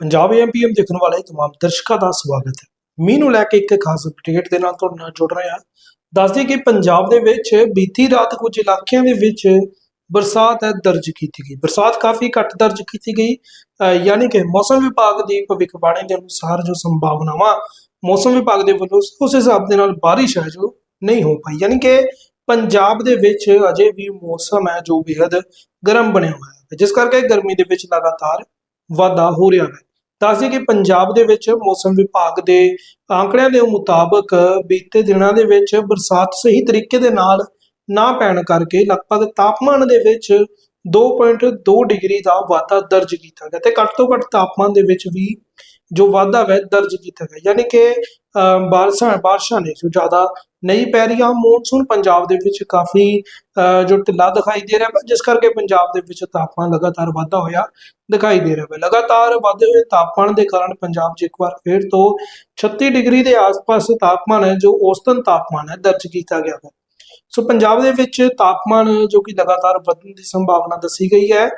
ਪੰਜਾਬ ਐਮਪੀਐਮ ਦੇਖਣ ਵਾਲੇ ਤਮਾਮ ਦਰਸ਼ਕਾਂ ਦਾ ਸਵਾਗਤ ਹੈ। ਮੀਂਹ ਨੂੰ ਲੈ ਕੇ ਇੱਕ ਖਾਸ ਅਪਡੇਟ ਦੇ ਨਾਲ ਤੁਹਾਡੇ ਨਾਲ ਜੁੜ ਰਹੇ ਹਾਂ। ਦੱਸਦੇ ਕਿ ਪੰਜਾਬ ਦੇ ਵਿੱਚ ਬੀਤੀ ਰਾਤ ਕੁਝ ਇਲਾਕਿਆਂ ਦੇ ਵਿੱਚ ਬਰਸਾਤ ਹੈ ਦਰਜ ਕੀਤੀ ਗਈ। ਬਰਸਾਤ ਕਾਫੀ ਘੱਟ ਦਰਜ ਕੀਤੀ ਗਈ। ਯਾਨੀ ਕਿ ਮੌਸਮ ਵਿਭਾਗ ਦੀ ਭਵਿੱਖਬਾਣੀ ਦੇ ਅਨੁਸਾਰ ਜੋ ਸੰਭਾਵਨਾਵਾਂ ਮੌਸਮ ਵਿਭਾਗ ਦੇ ਵੱਲੋਂ ਉਸ ਹਿਸਾਬ ਦੇ ਨਾਲ ਬਾਰਿਸ਼ ਹੈ ਜੋ ਨਹੀਂ ਹੋ ਪਾਈ। ਯਾਨੀ ਕਿ ਪੰਜਾਬ ਦੇ ਵਿੱਚ ਅਜੇ ਵੀ ਮੌਸਮ ਹੈ ਜੋ ਬੇहद ਗਰਮ ਬਣਿਆ ਹੋਇਆ ਹੈ। ਜਿਸ ਕਰਕੇ ਗਰਮੀ ਦੇ ਵਿੱਚ ਲਗਾਤਾਰ ਵਾਧਾ ਹੋ ਰਿਹਾ ਹੈ। ਦੱਸਦੇ ਕਿ ਪੰਜਾਬ ਦੇ ਵਿੱਚ ਮੌਸਮ ਵਿਭਾਗ ਦੇ ਆંકੜਿਆਂ ਦੇ ਮੁਤਾਬਕ ਬੀਤੇ ਦਿਨਾਂ ਦੇ ਵਿੱਚ ਬਰਸਾਤ ਸਹੀ ਤਰੀਕੇ ਦੇ ਨਾਲ ਨਾ ਪੈਣ ਕਰਕੇ ਲਗਭਗ ਤਾਪਮਾਨ ਦੇ ਵਿੱਚ 2.2 ਡਿਗਰੀ ਦਾ ਵਾਧਾ ਦਰਜ ਕੀਤਾ ਗਿਆ ਤੇ ਘੱਟ ਤੋਂ ਘੱਟ ਤਾਪਮਾਨ ਦੇ ਵਿੱਚ ਵੀ ਜੋ ਵਾਧਾ ਹੈ ਦਰਜ ਕੀਤਾ ਗਿਆ। ਯਾਨੀ ਕਿ ਬਾਰਿਸ਼ਾਂ ਬਾਰਿਸ਼ਾਂ ਨੇ ਜੋ ਜ਼ਿਆਦਾ ਨਹੀਂ ਪੈ ਰਹੀਆਂ ਮੌਨਸੂਨ ਪੰਜਾਬ ਦੇ ਵਿੱਚ ਕਾਫੀ ਅਹ, ਜੋ ਢਿੱਲਾ ਦਿਖਾਈ ਦੇ ਰਿਹਾ ਜਿਸ ਕਰਕੇ ਪੰਜਾਬ ਦੇ ਵਿੱਚ ਤਾਪਮਾਨ ਲਗਾਤਾਰ ਵਾਧਾ ਹੋਇਆ ਦਿਖਾਈ ਦੇ ਰਿਹਾ ਹੈ ਲਗਾਤਾਰ ਵਾਧੇ ਹੋਏ ਤਾਪਮਾਨ ਦੇ ਕਾਰਨ ਪੰਜਾਬ 'ਚ ਇੱਕ ਵਾਰ ਫਿਰ ਤੋਂ 36 ਡਿਗਰੀ ਦੇ ਆਸ-ਪਾਸ ਤਾਪਮਾਨ ਹੈ ਜੋ ਔਸਤਨ ਤਾਪਮਾਨ ਹੈ ਦਰਜ ਕੀਤਾ ਗਿਆ ਹੈ ਸੋ ਪੰਜਾਬ ਦੇ ਵਿੱਚ ਤਾਪਮਾਨ ਜੋ ਕਿ ਲਗਾਤਾਰ ਵਧਣ ਦੀ ਸੰਭਾਵਨਾ ਦੱਸੀ ਗਈ ਹੈ।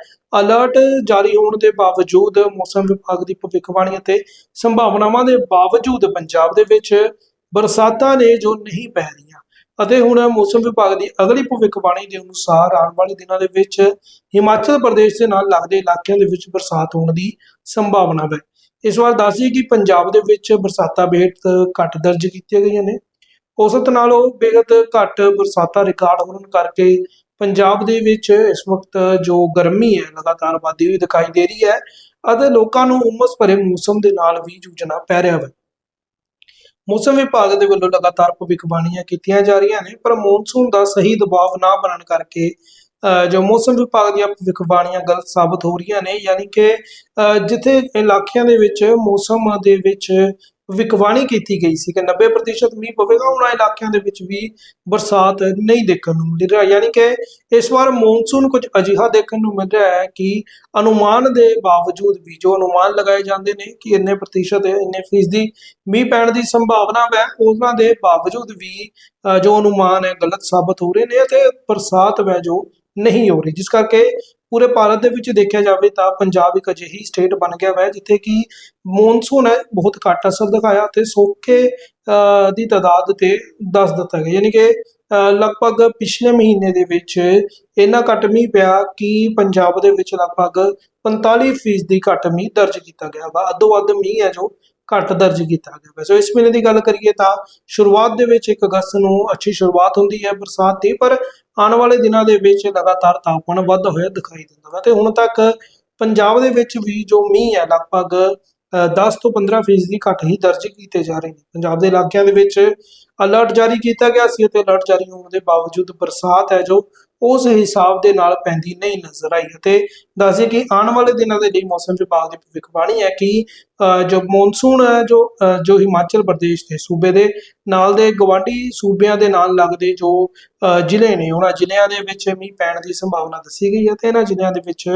ਅਲਰਟ ਜਾਰੀ ਹੋਣ ਦੇ ਬਾਵਜੂਦ ਮੌਸਮ ਵਿਭਾਗ ਦੀ ਭਵਿੱਖਬਾਣੀ ਅਤੇ ਸੰਭਾਵਨਾਵਾਂ ਦੇ ਬਾਵਜੂਦ ਪੰਜਾਬ ਦੇ ਵਿੱਚ ਬਰਸਾਤਾਂ ਨੇ ਜੋ ਨਹੀਂ ਪੈ ਰਹੀਆਂ ਅਤੇ ਹੁਣ ਮੌਸਮ ਵਿਭਾਗ ਦੀ ਅਗਲੀ ਭਵਿੱਖਬਾਣੀ ਦੇ ਅਨੁਸਾਰ ਆਉਣ ਵਾਲੇ ਦਿਨਾਂ ਦੇ ਵਿੱਚ ਹਿਮਾਚਲ ਪ੍ਰਦੇਸ਼ ਦੇ ਨਾਲ ਲੱਗਦੇ ਇਲਾਕਿਆਂ ਦੇ ਵਿੱਚ ਬਰਸਾਤ ਹੋਣ ਦੀ ਸੰਭਾਵਨਾ ਹੈ। ਇਸ ਵਾਰ ਦੱਸਦੀ ਕਿ ਪੰਜਾਬ ਦੇ ਵਿੱਚ ਬਰਸਾਤਾਂ ਬੇਹੱਦ ਘੱਟ ਦਰਜ ਕੀਤੀਆਂ ਗਈਆਂ ਨੇ। ਔਸਤ ਨਾਲੋਂ ਬੇਹੱਦ ਘੱਟ ਬਰਸਾਤਾਂ ਰਿਕਾਰਡ ਹੋਣ ਕਰਕੇ ਪੰਜਾਬ ਦੇ ਵਿੱਚ ਇਸ ਵਕਤ ਜੋ ਗਰਮੀ ਹੈ ਲਗਾਤਾਰ ਵਧਦੀ ਹੋਈ ਦਿਖਾਈ ਦੇ ਰਹੀ ਹੈ ਅਤੇ ਲੋਕਾਂ ਨੂੰ ਉਮਸ ਭਰੇ ਮੌਸਮ ਦੇ ਨਾਲ ਵੀ ਜੂਝਣਾ ਪੈ ਰਿਹਾ ਹੈ। ਮੌਸਮ ਵਿਭਾਗ ਦੇ ਵੱਲੋਂ ਲਗਾਤਾਰ ਭਵਿੱਖਬਾਣੀਆਂ ਕੀਤੀਆਂ ਜਾ ਰਹੀਆਂ ਨੇ ਪਰ ਮੌਨਸੂਨ ਦਾ ਸਹੀ ਦਬਾਅ ਨਾ ਬਣਨ ਕਰਕੇ ਅਹ, ਜੋ ਮੌਸਮ ਵਿਭਾਗ ਦੀਆਂ ਭਵਿੱਖਬਾਣੀਆਂ ਗਲਤ ਸਾਬਤ ਹੋ ਰਹੀਆਂ ਨੇ ਯਾਨੀ ਕਿ ਅਹ, ਜਿੱਥੇ ਇਲਾਕਿਆਂ ਦੇ ਵਿੱਚ ਮੌਸਮ ਦੇ ਵਿੱਚ ਭਵਿੱਖਬਾਣੀ ਕੀਤੀ ਗਈ ਸੀ ਕਿ 90% ਮੀਂਹ ਪਵੇਗਾ। ਉਹਨਾਂ ਇਲਾਕਿਆਂ ਦੇ ਵਿੱਚ ਵੀ ਬਰਸਾਤ ਨਹੀਂ ਦੇਖਣ ਨੂੰ ਮਿਲ ਰਿਹਾ। ਯਾਨੀ ਕਿ ਇਸ ਵਾਰ ਮੌਨਸੂਨ ਕੁਝ ਅਜਿਹਾ ਦੇਖਣ ਨੂੰ ਮਿਲ ਰਿਹਾ ਹੈ ਕਿ ਅਨੁਮਾਨ ਦੇ ਬਾਵਜੂਦ ਵੀ ਜੋ ਅਨੁਮਾਨ ਲਗਾਏ ਜਾਂਦੇ ਨੇ ਕਿ ਇੰਨੇ ਪ੍ਰਤੀਸ਼ਤ ਇੰਨੇ ਫੀਸਦੀ ਮੀਂਹ ਪੈਣ ਦੀ ਸੰਭਾਵਨਾ ਹੈ ਉਹਨਾਂ ਦੇ ਬਾਵਜੂਦ ਵੀ ਅ, ਜੋ ਅਨੁਮਾਨ ਹੈ ਗਲਤ ਸਾਬਤ ਹੋ ਰਹੇ ਨੇ ਅਤੇ ਬਰਸਾਤ ਵੈ ਜੋ ਨਹੀਂ ਹੋ ਰਹੀ। ਜਿਸ ਕਰਕੇ ਪੂਰੇ ਭਾਰਤ ਦੇ ਵਿੱਚ ਦੇਖਿਆ ਜਾਵੇ ਤਾਂ ਪੰਜਾਬ ਇੱਕ ਅਜਿਹੀ ਸਟੇਟ ਬਣ ਗਿਆ ਹੈ ਜਿੱਥੇ ਕਿ ਮੌਨਸੂਨ ਹੈ, ਬਹੁਤ ਘੱਟ ਅਸਰ ਦਿਖਾਇਆ ਤੇ ਸੋਕੇ ਦੀ ਤਾਦਾਦ ਤੇ ਦੱਸ ਦਿੱਤਾ ਗਿਆ। ਯਾਨੀ ਕਿ ਲਗਭਗ ਪਿਛਲੇ ਮਹੀਨੇ ਦੇ ਵਿੱਚ ਇੰਨਾ ਘੱਟ ਮੀਂਹ ਪਿਆ ਕਿ ਪੰਜਾਬ ਦੇ ਵਿੱਚ ਲਗਭਗ 45% ਦੀ ਘੱਟ ਮੀਂਹ ਦਰਜ ਕੀਤਾ ਗਿਆ ਵਾ। ਅੱਧੋ ਅੱਧ ਮੀਂਹ ਹੈ ਜੋ ਘੱਟ ਦਰਜ ਕੀਤਾ ਗਿਆ। ਵਾ ਇਸ ਮਹੀਨੇ ਦੀ ਗੱਲ ਕਰੀਏ ਤਾਂ ਸ਼ੁਰੂਆਤ ਦੇ ਵਿੱਚ 1 ਅਗਸਤ ਨੂੰ ਅੱਛੀ ਸ਼ੁਰੂਆਤ ਹੁੰਦੀ ਹੈ ਬਰਸਾਤ ਦੀ ਪਰ ਆਉਣ ਵਾਲੇ ਦਿਨਾਂ ਦੇ ਵਿੱਚ ਲਗਾਤਾਰ ਤਾਪਮਾਨ ਵੱਧਦਾ ਹੋਇਆ ਦਿਖਾਈ ਦਿੰਦਾ ਵਾ ਤੇ ਹੁਣ ਤੱਕ ਪੰਜਾਬ ਦੇ ਵਿੱਚ ਵੀ ਜੋ ਮੀਂਹ ਹੈ ਲਗਭਗ ਅ, 10 ਤੋਂ 15 ਫੀਸਦੀ ਘੱਟ ਹੀ ਦਰਜ ਕੀਤੇ ਜਾ ਰਹੇ ਨੇ। ਪੰਜਾਬ ਦੇ ਇਲਾਕਿਆਂ ਦੇ ਵਿੱਚ ਅਲਰਟ ਜਾਰੀ ਕੀਤਾ ਗਿਆ ਸੀ ਅਤੇ ਅਲਰਟ ਜਾਰੀ ਹੋਣ ਦੇ ਬਾਵਜੂਦ ਬਰਸਾਤ ਹੈ ਜੋ ਉਸ ਹਿਸਾਬ ਦੇ ਨਾਲ ਪੈਂਦੀ ਨਹੀਂ ਨਜ਼ਰ ਆਈ। ਅਤੇ ਦੱਸਦੇ ਕਿ ਆਉਣ ਵਾਲੇ ਦਿਨਾਂ ਦੇ ਲਈ ਮੌਸਮ ਵਿਭਾਗ ਦੀ ਭਵਿੱਖਬਾਣੀ ਹੈ ਕਿ ਜੋ ਮੌਨਸੂਨ ਹੈ, ਜੋ ਜੋ ਹਿਮਾਚਲ ਪ੍ਰਦੇਸ਼ ਦੇ ਸੂਬੇ ਦੇ ਨਾਲ ਦੇ ਗਵਾਂਢੀ ਸੂਬਿਆਂ ਦੇ ਨਾਲ ਲੱਗਦੇ ਜੋ ਜ਼ਿਲ੍ਹੇ ਨੇ, ਉਹਨਾਂ ਜ਼ਿਲ੍ਹਿਆਂ ਦੇ ਵਿੱਚ ਮੀਂਹ ਪੈਣ ਦੀ ਸੰਭਾਵਨਾ ਦੱਸੀ ਗਈ ਹੈ ਤੇ ਇਹਨਾਂ ਜ਼ਿਲ੍ਹਿਆਂ ਦੇ ਵਿੱਚ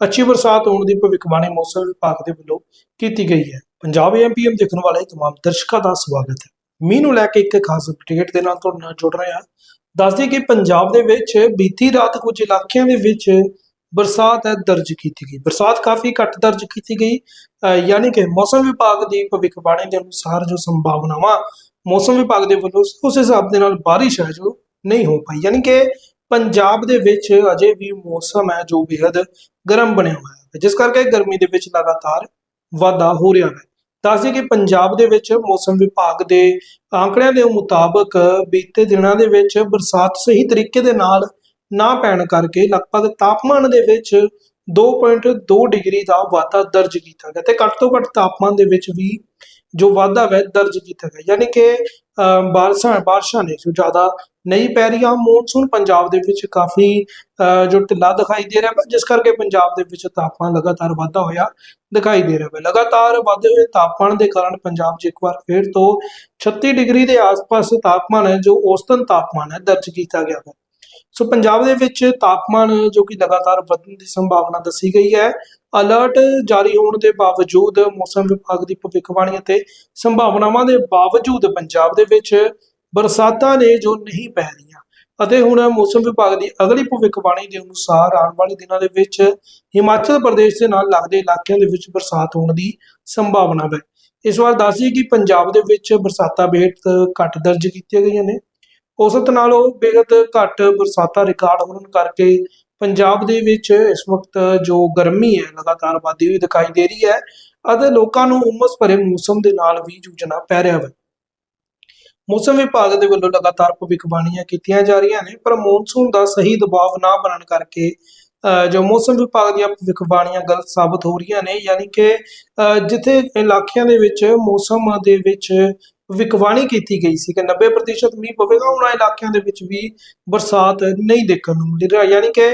ਅੱਛੀ ਬਰਸਾਤ ਹੋਣ ਦੀ ਭਵਿੱਖਬਾਣੀ ਮੌਸਮ ਵਿਭਾਗ ਦੇ ਵੱਲੋਂ ਕੀਤੀ ਗਈ ਹੈ। ਪੰਜਾਬ ਐਮਪੀਐਮ ਦੇਖਣ ਵਾਲੇ ਤਮਾਮ ਦਰਸ਼ਕਾਂ ਦਾ ਸਵਾਗਤ ਹੈ। ਮੀਂਹ ਨੂੰ ਲੈ ਕੇ ਇੱਕ ਖਾਸ ਅਪਡੇਟ ਦੇ ਨਾਲ ਤੁਹਾਡੇ ਨਾਲ ਜੁੜ ਰਹੇ। ਹਾਂ ਦੱਸਦੀ ਕਿ ਪੰਜਾਬ ਦੇ ਵਿੱਚ ਬੀਤੀ ਰਾਤ ਕੁਝ ਇਲਾਕਿਆਂ ਦੇ ਵਿੱਚ ਬਰਸਾਤ ਹੈ ਦਰਜ ਕੀਤੀ ਗਈ। ਬਰਸਾਤ ਕਾਫੀ ਘੱਟ ਦਰਜ ਕੀਤੀ ਗਈ ਯਾਨੀ ਕਿ ਮੌਸਮ ਵਿਭਾਗ ਦੀ ਭਵਿੱਖਬਾਣੀ ਦੇ ਅਨੁਸਾਰ ਜੋ ਸੰਭਾਵਨਾਵਾਂ ਮੌਸਮ ਵਿਭਾਗ ਦੇ ਵੱਲੋਂ ਉਸ ਹਿਸਾਬ ਦੇ ਨਾਲ ਬਾਰਿਸ਼ ਹੈ ਜੋ ਨਹੀਂ ਹੋ ਪਾਈ। ਯਾਨੀ ਕਿ ਪੰਜਾਬ ਦੇ ਵਿੱਚ ਅਜੇ ਵੀ ਮੌਸਮ ਹੈ ਜੋ ਬੇहद ਗਰਮ ਬਣਿਆ ਹੋਇਆ ਹੈ। ਜਿਸ ਕਰਕੇ ਗਰਮੀ ਦੇ ਵਿੱਚ ਲਗਾਤਾਰ ਵਾਧਾ ਹੋ ਰਿਹਾ ਹੈ। ਦੱਸਦੇ ਕਿ ਪੰਜਾਬ ਦੇ ਵਿੱਚ ਮੌਸਮ ਵਿਭਾਗ ਦੇ ਆંકੜਿਆਂ ਦੇ ਮੁਤਾਬਕ ਬੀਤੇ ਦਿਨਾਂ ਦੇ ਵਿੱਚ ਬਰਸਾਤ ਸਹੀ ਤਰੀਕੇ ਦੇ ਨਾਲ ਨਾ ਪੈਣ ਕਰਕੇ ਲਗਭਗ ਤਾਪਮਾਨ ਦੇ ਵਿੱਚ 2.2 ਡਿਗਰੀ ਦਾ ਵਾਧਾ ਦਰਜ ਕੀਤਾ ਗਿਆ ਤੇ ਘੱਟ ਤੋਂ ਘੱਟ ਤਾਪਮਾਨ ਦੇ ਵਿੱਚ ਵੀ ਜੋ ਵਾਧਾ ਹੈ ਦਰਜ ਕੀਤਾ ਗਿਆ। ਯਾਨੀ ਕਿ ਬਾਰਿਸ਼ਾਂ ਬਾਰਿਸ਼ਾਂ ਨੇ ਜੋ ਜ਼ਿਆਦਾ ਨਹੀਂ ਪੈ ਰਹੀਆਂ। ਮੌਨਸੂਨ ਪੰਜਾਬ ਦੇ ਵਿੱਚ ਕਾਫੀ ਅ, ਜੋ ਢਿੱਲਾ ਦਿਖਾਈ ਦੇ ਰਿਹਾ ਜਿਸ ਕਰਕੇ ਪੰਜਾਬ ਦੇ ਵਿੱਚ ਤਾਪਮਾਨ ਲਗਾਤਾਰ ਵਾਧਾ ਹੋਇਆ ਦਿਖਾਈ ਦੇ ਰਿਹਾ ਹੈ ਲਗਾਤਾਰ ਵਧਦੇ ਹੋਏ ਤਾਪਮਾਨ ਦੇ ਕਾਰਨ ਪੰਜਾਬ 'ਚ ਇੱਕ ਵਾਰ ਫਿਰ ਤੋਂ 36 ਡਿਗਰੀ ਦੇ ਆਸ-ਪਾਸ ਤਾਪਮਾਨ ਹੈ ਜੋ ਔਸਤਨ ਤਾਪਮਾਨ ਹੈ ਦਰਜ ਕੀਤਾ ਗਿਆ ਹੈ ਸੋ ਪੰਜਾਬ ਦੇ ਵਿੱਚ ਤਾਪਮਾਨ ਜੋ ਕਿ ਲਗਾਤਾਰ ਵਧਣ ਦੀ ਸੰਭਾਵਨਾ ਦੱਸੀ ਗਈ ਹੈ। ਅਲਰਟ ਜਾਰੀ ਹੋਣ ਦੇ ਬਾਵਜੂਦ ਮੌਸਮ ਵਿਭਾਗ ਦੀ ਭਵਿੱਖਬਾਣੀ ਅਤੇ ਸੰਭਾਵਨਾਵਾਂ ਦੇ ਬਾਵਜੂਦ ਪੰਜਾਬ ਦੇ ਵਿੱਚ ਬਰਸਾਤਾਂ ਨੇ ਜੋ ਨਹੀਂ ਪੈ ਰਹੀਆਂ ਅਤੇ ਹੁਣ ਮੌਸਮ ਵਿਭਾਗ ਦੀ ਅਗਲੀ ਭਵਿੱਖਬਾਣੀ ਦੇ ਅਨੁਸਾਰ ਆਉਣ ਵਾਲੇ ਦਿਨਾਂ ਦੇ ਵਿੱਚ ਹਿਮਾਚਲ ਪ੍ਰਦੇਸ਼ ਦੇ ਨਾਲ ਲੱਗਦੇ ਇਲਾਕਿਆਂ ਦੇ ਵਿੱਚ ਬਰਸਾਤ ਹੋਣ ਦੀ ਸੰਭਾਵਨਾ ਹੈ। ਇਸ ਵਾਰ ਦੱਸਦੀ ਕਿ ਪੰਜਾਬ ਦੇ ਵਿੱਚ ਬਰਸਾਤਾਂ ਬੇਹੱਦ ਘੱਟ ਦਰਜ ਕੀਤੀਆਂ ਗਈਆਂ ਨੇ। ਔਸਤ ਨਾਲੋਂ ਬੇਹੱਦ ਘੱਟ ਬਰਸਾਤਾਂ ਰਿਕਾਰਡ ਹੋਣ ਕਰਕੇ ਪੰਜਾਬ ਦੇ ਵਿੱਚ ਇਸ ਵਕਤ ਜੋ ਗਰਮੀ ਹੈ ਲਗਾਤਾਰ ਵਧਦੀ ਹੋਈ ਦਿਖਾਈ ਦੇ ਰਹੀ ਹੈ ਅਤੇ ਲੋਕਾਂ ਨੂੰ ਉਮਸ ਭਰੇ ਮੌਸਮ ਦੇ ਨਾਲ ਵੀ ਜੂਝਣਾ ਪੈ ਰਿਹਾ ਹੈ। ਮੌਸਮ ਵਿਭਾਗ ਦੇ ਵੱਲੋਂ ਲਗਾਤਾਰ ਭਵਿੱਖਬਾਣੀਆਂ ਕੀਤੀਆਂ ਜਾ ਰਹੀਆਂ ਨੇ ਪਰ ਮੌਨਸੂਨ ਦਾ ਸਹੀ ਦਬਾਅ ਨਾ ਬਣਨ ਕਰਕੇ ਅਹ, ਜੋ ਮੌਸਮ ਵਿਭਾਗ ਦੀਆਂ ਭਵਿੱਖਬਾਣੀਆਂ ਗਲਤ ਸਾਬਤ ਹੋ ਰਹੀਆਂ ਨੇ ਯਾਨੀ ਕਿ ਅਹ, ਜਿੱਥੇ ਇਲਾਕਿਆਂ ਦੇ ਵਿੱਚ ਮੌਸਮ ਦੇ ਵਿੱਚ ਭਵਿੱਖਬਾਣੀ ਕੀਤੀ ਗਈ ਸੀ ਕਿ 90% ਮੀਂਹ ਪਵੇਗਾ। ਉਹਨਾਂ ਇਲਾਕਿਆਂ ਦੇ ਵਿੱਚ ਵੀ ਬਰਸਾਤ ਨਹੀਂ ਦੇਖਣ ਨੂੰ ਮਿਲ ਰਿਹਾ। ਯਾਨੀ ਕਿ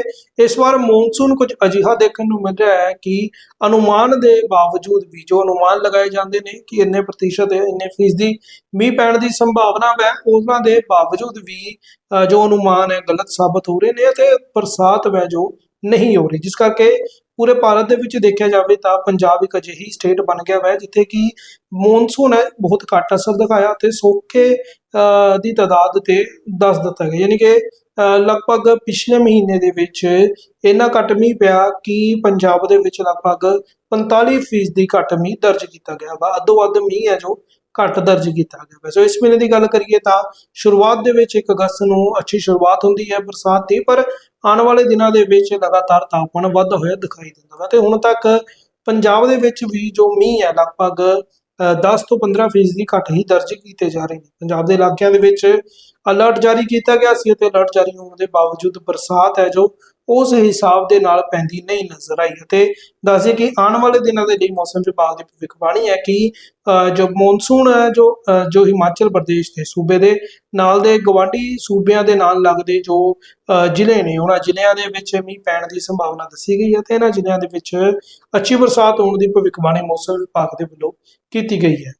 ਇਸ ਵਾਰ ਮੌਨਸੂਨ ਕੁਝ ਅਜਿਹਾ ਦੇਖਣ ਨੂੰ ਮਿਲ ਰਿਹਾ ਹੈ ਕਿ ਅਨੁਮਾਨ ਦੇ ਬਾਵਜੂਦ ਵੀ ਜੋ ਅਨੁਮਾਨ ਲਗਾਏ ਜਾਂਦੇ ਨੇ ਕਿ ਇੰਨੇ ਪ੍ਰਤੀਸ਼ਤ, ਇੰਨੇ ਫੀਸਦੀ ਮੀਂਹ ਪੈਣ ਦੀ ਸੰਭਾਵਨਾ ਹੈ, ਉਹਨਾਂ ਦੇ ਬਾਵਜੂਦ ਵੀ ਜੋ ਅਨੁਮਾਨ ਹੈ, ਗਲਤ ਸਾਬਤ ਹੋ ਰਹੇ ਨੇ ਅਤੇ ਬਰਸਾਤ ਵੈ ਜੋ ਨਹੀਂ ਹੋ ਰਹੀ। ਜਿਸ ਕਰਕੇ ਪੂਰੇ ਭਾਰਤ ਦੇ ਵਿੱਚ ਦੇਖਿਆ ਜਾਵੇ ਤਾਂ ਪੰਜਾਬ ਇੱਕ ਅਜਿਹੀ ਸਟੇਟ ਬਣ ਗਿਆ ਹੈ ਜਿੱਥੇ ਕਿ ਮੌਨਸੂਨ ਹੈ ਬਹੁਤ ਘੱਟ ਅਸਰ ਦਿਖਾਇਆ ਤੇ ਸੋਕੇ ਅ, ਦੀ ਤਾਦਾਦ ਤੇ ਦੱਸ ਦਿੱਤਾ ਗਿਆ। ਯਾਨੀ ਕਿ ਅ, ਲਗਭਗ ਪਿਛਲੇ ਮਹੀਨੇ ਦੇ ਵਿੱਚ ਇੰਨਾ ਘੱਟ ਮੀਂਹ ਪਿਆ ਕਿ ਪੰਜਾਬ ਦੇ ਵਿੱਚ ਲਗਭਗ 45% ਫੀਸਦੀ ਘੱਟ ਮੀਂਹ ਦਰਜ ਕੀਤਾ ਗਿਆ ਵਾ। ਅੱਧੋ ਅੱਧ ਮੀਂਹ ਹੈ ਜੋ ਘੱਟ ਦਰਜ ਕੀਤਾ ਗਿਆ ਵਾ ਸੋ ਇਸ ਮਹੀਨੇ ਦੀ ਗੱਲ ਕਰੀਏ ਤਾਂ ਸ਼ੁਰੂਆਤ ਦੇ ਵਿੱਚ 1 ਅਗਸਤ ਨੂੰ ਅੱਛੀ ਸ਼ੁਰੂਆਤ ਹੁੰਦੀ ਹੈ ਬਰਸਾਤ ਦੀ ਪਰ ਆਉਣ ਵਾਲੇ ਦਿਨਾਂ ਦੇ ਵਿੱਚ ਲਗਾਤਾਰ ਤਾਪਮਾਨ ਵੱਧਦਾ ਹੋਇਆ ਦਿਖਾਈ ਦਿੰਦਾ ਵਾ। ਤੇ ਹੁਣ ਤੱਕ ਪੰਜਾਬ ਦੇ ਵਿੱਚ ਵੀ ਜੋ ਮੀਂਹ ਹੈ ਲਗਭਗ ਅ, 10 ਤੋਂ 15 ਫੀਸਦੀ ਘੱਟ ਹੀ ਦਰਜ ਕੀਤੇ ਜਾ ਰਹੇ ਨੇ। ਪੰਜਾਬ ਦੇ ਇਲਾਕਿਆਂ ਦੇ ਵਿੱਚ ਅਲਰਟ ਜਾਰੀ ਕੀਤਾ ਗਿਆ ਸੀ ਅਤੇ ਅਲਰਟ ਜਾਰੀ ਹੋਣ ਦੇ ਬਾਵਜੂਦ ਬਰਸਾਤ ਹੈ ਜੋ ਉਸ ਹਿਸਾਬ ਦੇ ਨਾਲ ਪੈਂਦੀ ਨਹੀਂ ਨਜ਼ਰ ਆਈ। ਅਤੇ ਦੱਸਦੇ ਕਿ ਆਉਣ ਵਾਲੇ ਦਿਨਾਂ ਦੇ ਲਈ ਮੌਸਮ ਵਿਭਾਗ ਦੀ ਭਵਿੱਖਬਾਣੀ ਹੈ ਕਿ ਜੋ ਮੌਨਸੂਨ ਹੈ ਜੋ ਅ, ਜੋ ਹਿਮਾਚਲ ਪ੍ਰਦੇਸ਼ ਦੇ ਸੂਬੇ ਦੇ ਨਾਲ ਦੇ ਗਵਾਂਢੀ ਸੂਬਿਆਂ ਦੇ ਨਾਲ ਲੱਗਦੇ ਜੋ ਅ, ਜ਼ਿਲ੍ਹੇ ਨੇ ਉਹਨਾਂ ਜ਼ਿਲ੍ਹਿਆਂ ਦੇ ਵਿੱਚ ਮੀਂਹ ਪੈਣ ਦੀ ਸੰਭਾਵਨਾ ਦੱਸੀ ਗਈ ਹੈ ਤੇ ਇਹਨਾਂ ਜ਼ਿਲ੍ਹਿਆਂ ਦੇ ਵਿੱਚ ਅੱਛੀ ਬਰਸਾਤ ਹੋਣ ਦੀ ਭਵਿੱਖਬਾਣੀ ਮੌਸਮ ਵਿਭਾਗ ਦੇ ਵੱਲੋਂ ਕੀਤੀ ਗਈ ਹੈ।